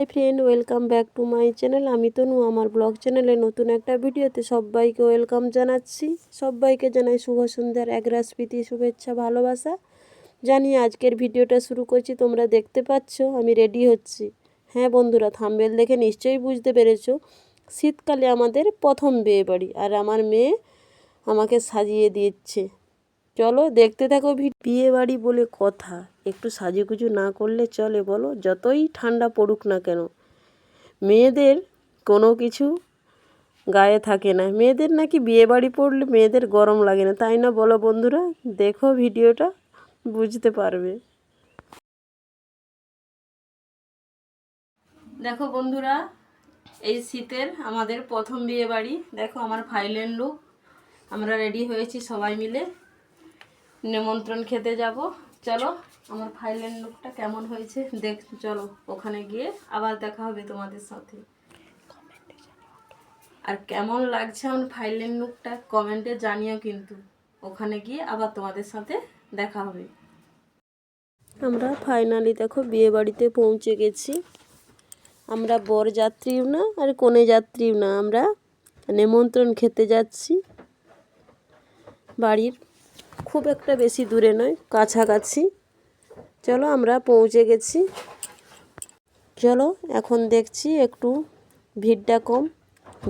Hi friend welcome back to my channel আমি তনু, আমার blog চ্যানেলে নতুন একটা ভিডিওতে সবাইকে ওয়েলকাম জানাচ্ছি। সবাইকে জানাই শুভ সন্ধ্যার এক রাসপ্রীতি শুভেচ্ছা, ভালোবাসা। জানি আজকের ভিডিওটা শুরু করছি, তোমরা দেখতে পাচ্ছ, আমি রেডি হচ্ছি। হ্যাঁ বন্ধুরা থাম্বেল দেখে নিশ্চয়ই বুঝতে পেরেছ। শীতকালে আমাদের প্রথম বিয়ে বাড়ি, আর আমার মেয়ে আমাকে সাজিয়ে দিচ্ছে চলো দেখতে থাকো বিয়ে বাড়ি বলে কথা। একটু সাজুগুজু না করলে চলে বলো যতই ঠান্ডা পড়ুক না কেন। মেয়েদের কোনো কিছু গায়ে থাকে না। মেয়েদের নাকি বিয়ে বাড়ি পড়লে মেয়েদের গরম লাগে না তাই না বলো বন্ধুরা? দেখো ভিডিওটা বুঝতে পারবে। দেখো বন্ধুরা এই শীতের আমাদের প্রথম বিয়ে বাড়ি দেখো আমার ফাইলেন লুক আমরা রেডি হয়েছি সবাই মিলে। নিমন্ত্রণ খেতে যাব। চলো, আমার ফাইলের লুকটা কেমন হয়েছে দেখ, চলো, ওখানে গিয়ে আবার দেখা হবে তোমাদের সাথে। আর কেমন লাগছে আমার ফাইলের লুকটা কমেন্টে জানিও কিন্তু। ওখানে গিয়ে আবার তোমাদের সাথে দেখা হবে। আমরা ফাইনালি দেখো বিয়ে বাড়িতে পৌঁছে গেছি। আমরা বর যাত্রীও না আর কনে যাত্রীও না, আমরা নেমন্ত্রণ খেতে যাচ্ছি। বাড়ির খুব একটা বেশি দূরে নয়, কাছাকাছি। চলো আমরা পৌঁছে গেছি। চলো, এখন দেখছি একটু ভিড়টা কম,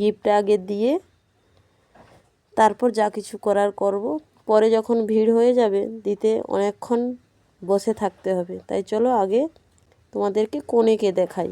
গিফটটা আগে দিয়ে, তারপর যা কিছু করার করব। পরে যখন ভিড় হয়ে যাবে, দিতে অনেকক্ষণ বসে থাকতে হবে। তাই চলো আগে তোমাদেরকে কোনেকে দেখাই।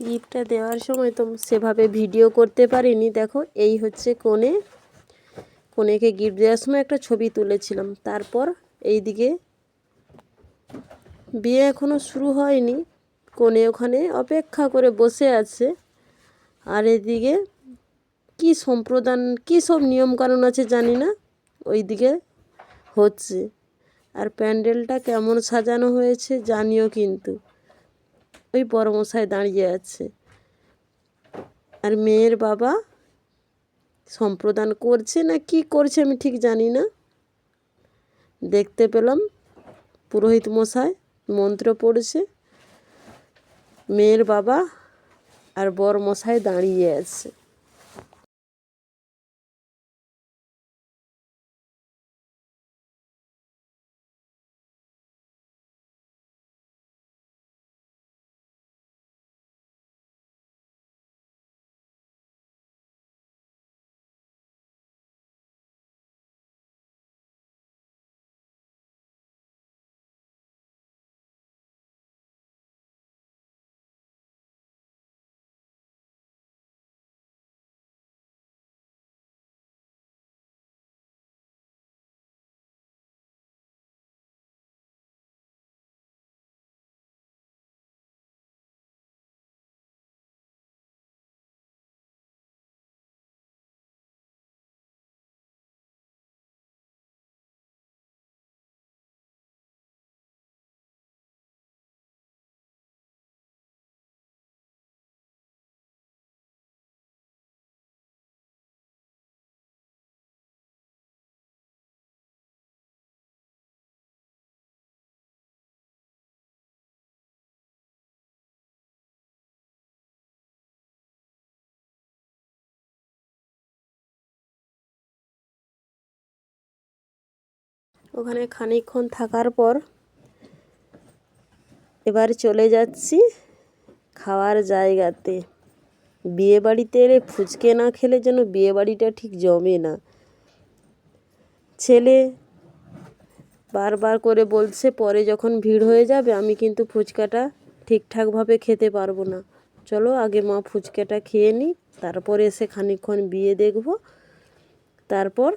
গিফটটা দেওয়ার সময় তো সেভাবে ভিডিও করতে পারিনি। দেখো, এই হচ্ছে কোণে। কোণেকে গিফট দেওয়ার সময় একটা ছবি তুলেছিলাম। তারপর এই দিকে বিয়ে এখনও শুরু হয়নি। কোণে ওখানে অপেক্ষা করে বসে আছে। আর এদিকে কি সম্প্রদান, কী সব নিয়মকানুন আছে জানি না। ওই দিকে হচ্ছে। আর প্যান্ডেলটা কেমন সাজানো হয়েছে জানিও কিন্তু। ওই বড়মশায় দাঁড়িয়ে আছে। আর মেয়ের বাবা সম্প্রদান করছে না কি করছে আমি ঠিক জানি না। দেখতে পেলাম পুরোহিত মশাই মন্ত্র পড়ছে। মেয়ের বাবা আর বর মশাই দাঁড়িয়ে আছে। ওখানে খানিকক্ষণ থাকার পর এবার চলে যাচ্ছি খাওয়ার জায়গাতে। বিয়ে বাড়িতে এলে ফুচকে না খেলে যেন বিয়ে বাড়িটা ঠিক জমে না। ছেলে বারবার করে বলছে, পরে যখন ভিড় হয়ে যাবে, আমি কিন্তু ফুচকাটা ঠিকঠাকভাবে খেতে পারব না। চলো, আগে মা ফুচকাটা খেয়ে নিই তারপরে এসে খানিকক্ষণ বিয়ে দেখব। তারপর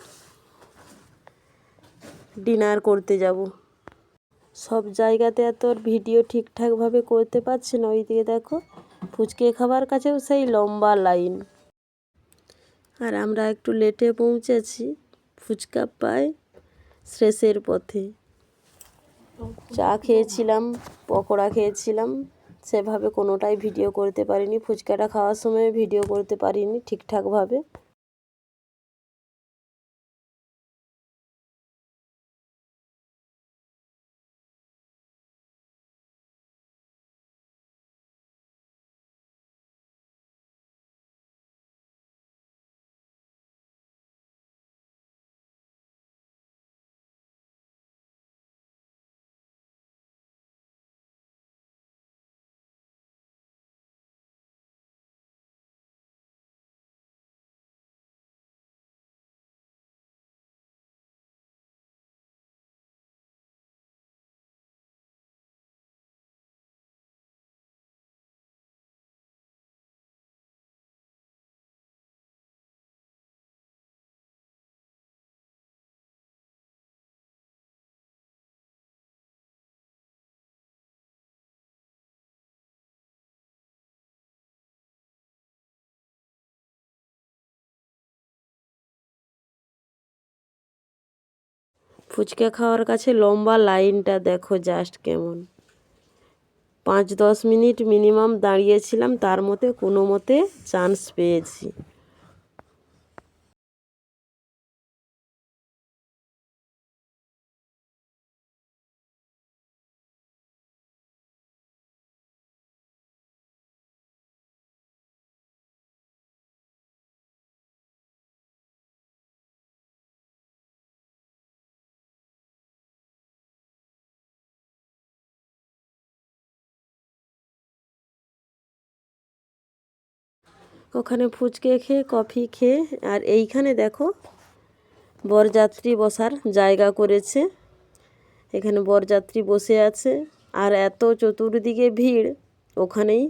ডিনার করতে যাব। সব জায়গাতে এত ভিডিও ঠিকঠাকভাবে করতে পারছি না। ওই দিকে দেখো, ফুচকে খাবার কাছেও সেই লম্বা লাইন। আর আমরা একটু লেটে পৌঁছেছি, ফুচকা পাই শেষের পথে। চা খেয়েছিলাম, পকোড়া খেয়েছিলাম, সেভাবে কোনোটাই ভিডিও করতে পারিনি। ফুচকাটা খাওয়ার সময় ভিডিও করতে পারিনি ঠিকঠাকভাবে। ফুচকা খাওয়ার কাছে লম্বা লাইনটা দেখো জাস্ট কেমন। পাঁচ দশ মিনিট মিনিমাম দাঁড়িয়েছিলাম, তার মতে কোনো মতে চান্স পেয়েছি। ওখানে ফুচকে খেয়ে, কফি খেয়ে, আর এইখানে দেখো বরযাত্রী বসার জায়গা করেছে। এখানে বরযাত্রী বসে আছে, আর এত চতুর্দিকে ভিড়। ওখানেই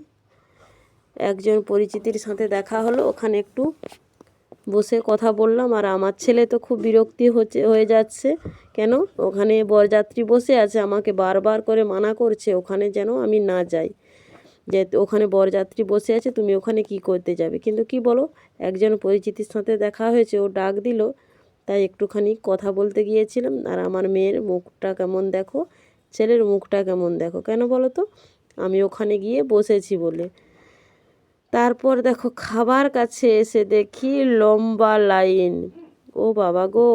একজন পরিচিতির সাথে দেখা হলো, ওখানে একটু বসে কথা বললাম, আর আমার ছেলে তো খুব বিরক্তি হচ্ছে, হয়ে যাচ্ছে। কেন? ওখানে বরযাত্রী বসে আছে, আমাকে বারবার করে মানা করছে, ওখানে যেন আমি না যাই। যে ওখানে বরযাত্রী বসে আছে, তুমি ওখানে কি করতে যাবে? কিন্তু কি বলো, একজন পরিচিতির সাথে দেখা হয়েছে, ও ডাক দিল। তাই একটুখানি কথা বলতে গিয়েছিলাম, আর আমার মেয়ের মুখটা কেমন দেখো, ছেলের মুখটা কেমন দেখো। কেন বলো তো? আমি ওখানে গিয়ে বসেছি বলে। তারপর দেখো খাবার কাছে এসে দেখি লম্বা লাইন। ও বাবা গো,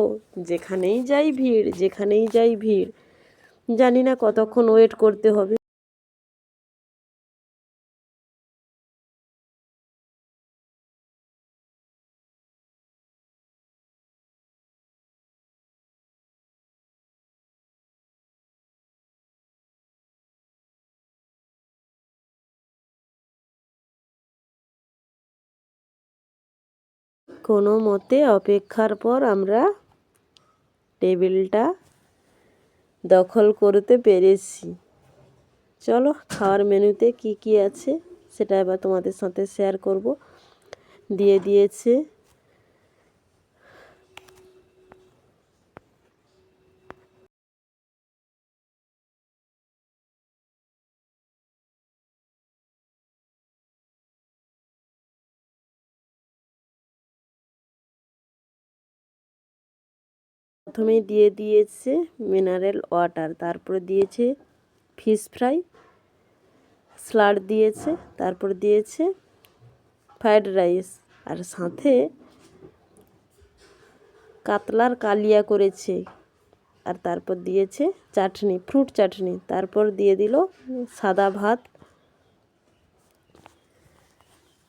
যেখানেই যাই ভিড়, যেখানেই যাই ভিড়। জানি না কতক্ষণ ওয়েট করতে হবে। কোনো মতে অপেক্ষার পর আমরা টেবিলটা দখল করতে পেরেছি। চলো, খাওয়ার মেনুতে কি কি আছে সেটা এবার তোমাদের সাথে শেয়ার করব। দিয়ে দিয়েছে প্রথমেই দিয়ে দিয়েছে মিনারেল ওয়াটার তারপরে দিয়েছে ফিশ ফ্রাই স্লাড দিয়েছে, তারপর দিয়েছে ফ্রায়েড রাইস আর সাথে কাতলার কালিয়া করেছে, আর তারপর দিয়েছে চাটনি ফ্রুট চাটনি, তারপর দিয়ে দিল সাদা ভাত,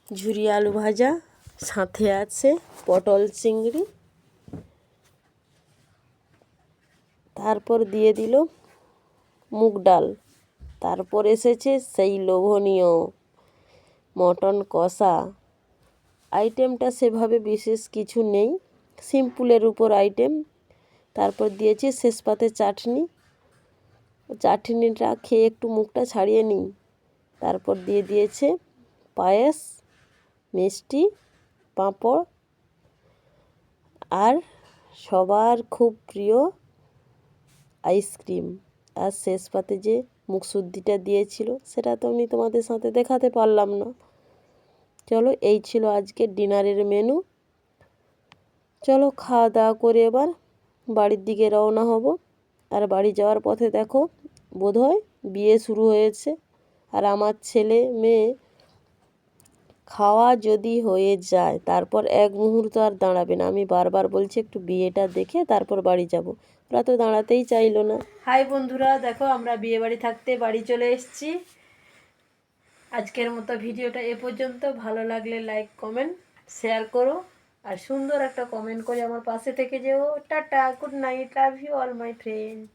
ঝুরি আলু ভাজা, সাথে আছে পটল চিংড়ি তারপর দিয়ে দিল মুগ ডাল। তারপর এসেছে সেই লোভনীয় মটন কষা। আইটেমটা সেভাবে বিশেষ কিছু নেই। সিম্পলের উপর আইটেম। তারপর দিয়েছি শেষ পাতে চাটনি। চাটনিটা খেয়ে একটু মুখটা ছাড়িয়ে নিই। তারপর দিয়ে দিয়েছে পায়েস, মিষ্টি, পাঁপড়। আর সবার খুব প্রিয় আইসক্রিম। আর শেষ পাতে যে মুখশুদ্ধিটা দিয়েছিল, সেটা তো আমি তোমাদের সাথে দেখাতে পারলাম না। চলো, এই ছিল আজকের ডিনারের মেনু। চলো, খাওয়া দাওয়া করে এবার বাড়ির দিকে রওনা হব। আর বাড়ি যাওয়ার পথে দেখো, বোধহয় বিয়ে শুরু হয়েছে। আর আমার ছেলে, মেয়ে খাওয়া যদি হয়ে যায়, তারপর এক মুহূর্ত আর দাঁড়াবে না। আমি বারবার বলছি, একটু বিয়েটা দেখে তারপর বাড়ি যাব। ওরা তো দাঁড়াতেই চাইলো না। হাই বন্ধুরা, দেখো আমরা বিয়ে বাড়ি থাকতে বাড়ি চলে এসেছি। আজকের মতো ভিডিওটা এ পর্যন্ত। ভালো লাগলে লাইক কমেন্ট শেয়ার করো। আর সুন্দর একটা কমেন্ট করে আমার পাশে থেকে যেও। Tata good night love you all my friend